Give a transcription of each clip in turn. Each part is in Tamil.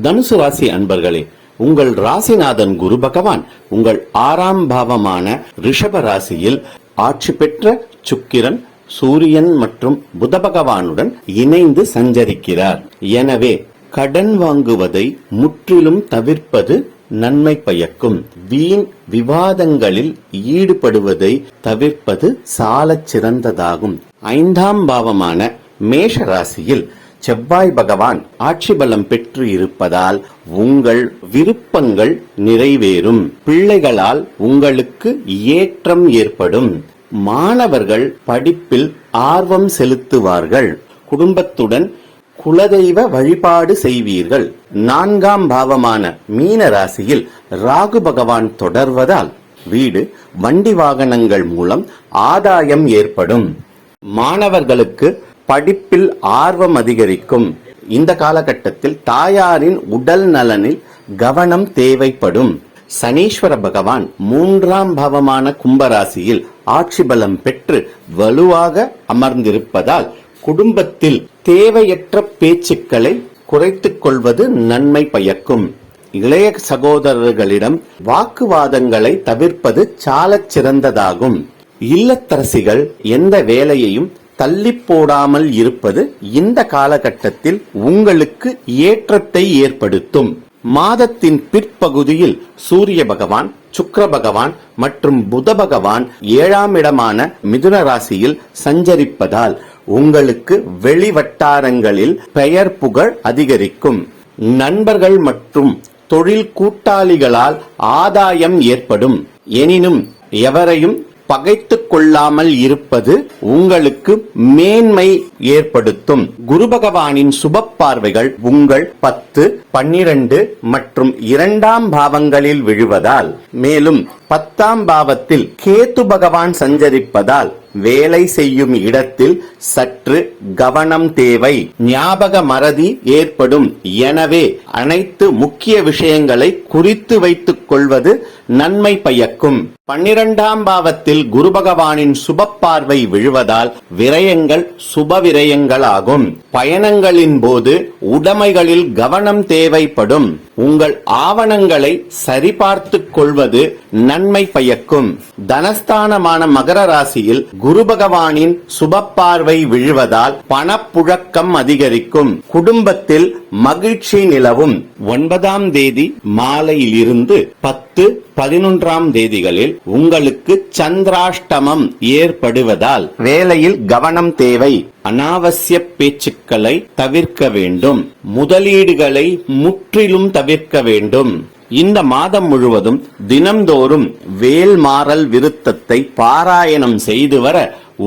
தனுசு ராசி அன்பர்களே உங்கள் ராசிநாதன் குரு பகவான் உங்கள் ஆறாம் பாவமான ரிஷப ராசியில் ஆட்சி பெற்ற சுக்கிரன் சூரியன் மற்றும் புத பகவானுடன் இணைந்து சஞ்சரிக்கிறார். எனவே கடன் வாங்குவதை முற்றிலும் தவிர்ப்பது நன்மை பயக்கும். வீண் விவாதங்களில் ஈடுபடுவதை தவிர்ப்பது சாலச் சிறந்ததாகும் ஐந்தாம் பாவமான மேஷ ராசியில் செவ்வாய் பகவான் ஆட்சி பலம் பெற்று இருப்பதால் உங்கள் விருப்பங்கள் நிறைவேறும். பிள்ளைகளால் உங்களுக்கு ஏற்றம் ஏற்படும். மாணவர்கள் படிப்பில் ஆர்வம் செலுத்துவார்கள். குடும்பத்துடன் குலதெய்வ வழிபாடு செய்வீர்கள். நான்காம் பாவமான மீன ராசியில் ராகு பகவான் தொடர்வதால் வீடு வண்டி வாகனங்கள் மூலம் ஆதாயம் ஏற்படும். மாணவர்களுக்கு படிப்பில் ஆர்வம் அதிகரிக்கும். இந்த காலகட்டத்தில் தாயாரின் உடல் நலனில் கவனம் தேவைப்படும். சனீஸ்வர பகவான் மூன்றாம் பாவமான கும்பராசியில் ஆட்சி பலம் பெற்று வலுவாக அமர்ந்திருப்பதால் குடும்பத்தில் தேவையற்ற பேச்சுக்களை குறைத்துக் கொள்வது நன்மை பயக்கும். இளைய சகோதரர்களிடம் வாக்குவாதங்களை தவிர்ப்பது சாலச் சிறந்ததாகும். இல்லத்தரசிகள் எந்த வேலையையும் தள்ளி போடாமல் இருப்பது இந்த காலகட்டத்தில் உங்களுக்கு ஏற்றத்தை ஏற்படுத்தும். மாதத்தின் பிற்பகுதியில் சூரிய பகவான் சுக்கிர பகவான் மற்றும் புத பகவான் ஏழாம் இடமான மிதுன ராசியில் சஞ்சரிப்பதால் உங்களுக்கு வெளி வட்டாரங்களில் பெயர் புகழ் அதிகரிக்கும். நண்பர்கள் மற்றும் தொழில் கூட்டாளிகளால் ஆதாயம் ஏற்படும். எனினும் எவரையும் பகைத்துக் கொள்ளாமல் இருப்பது உங்களுக்கு மேன்மை ஏற்படுத்தும். குரு பகவானின் சுப பார்வைகள் உங்கள் பத்து பன்னிரண்டு மற்றும் இரண்டாம் பாவங்களில் விழுவதால் மேலும் பத்தாம் பாவத்தில் கேத்து பகவான் சஞ்சரிப்பதால் வேலை செய்யும் இடத்தில் சற்று கவனம் தேவை. ஞாபக மறதி ஏற்படும். எனவே அனைத்து முக்கிய விஷயங்களை குறித்து வைத்துக் கொள்வது நன்மை பயக்கும். பன்னிரண்டாம் பாவத்தில் குரு பகவானின் சுப பார்வை விழுவதால் விரயங்கள் சுப விரயங்களாகும். பயணங்களின் போது உடைமைகளில் கவனம் தேவைப்படும். உங்கள் ஆவணங்களை சரிபார்த்துக் கொள்வது நன்மை பயக்கும். தனஸ்தானமான மகர ராசியில் குரு பகவானின் சுப பார்வை விழுவதால் பணப்புழக்கம் அதிகரிக்கும். குடும்பத்தில் மகிழ்ச்சி நிலவும். ஒன்பதாம் தேதி மாலையிலிருந்து பத்து பதினொன்றாம் தேதிகளில் உங்களுக்கு சந்திராஷ்டமம் ஏற்படுவதால் வேலையில் கவனம் தேவை. அனாவசிய பேச்சுக்களை தவிர்க்க வேண்டும். முதலீடுகளை முற்றிலும் தவிர்க்க வேண்டும். இந்த மாதம் முழுவதும் தினம்தோறும் வேல்மாறல் விருத்தத்தை பாராயணம் செய்து வர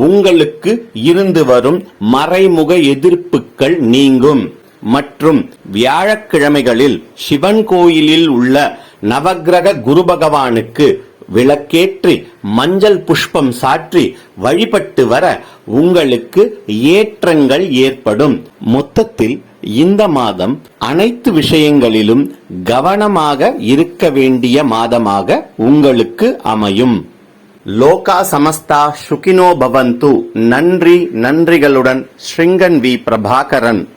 உங்களுக்கு இருந்து வரும் மறைமுக எதிர்ப்புகள் நீங்கும். மற்றும் வியாழக்கிழமைகளில் சிவன் கோயிலில் உள்ள நவக்கிரக குரு பகவானுக்கு விளக்கேற்றி மஞ்சள் புஷ்பம் சாற்றி வழிபட்டு வர உங்களுக்கு ஏற்றங்கள் ஏற்படும். மொத்தத்தில் இந்த மாதம் அனைத்து விஷயங்களிலும் கவனமாக இருக்க வேண்டிய மாதமாக உங்களுக்கு அமையும். லோகா சமஸ்தா சுகினோ பவந்து. நன்றி நன்றிகளுடன் ஸ்ருங்கன் வி பிரபாகரன்.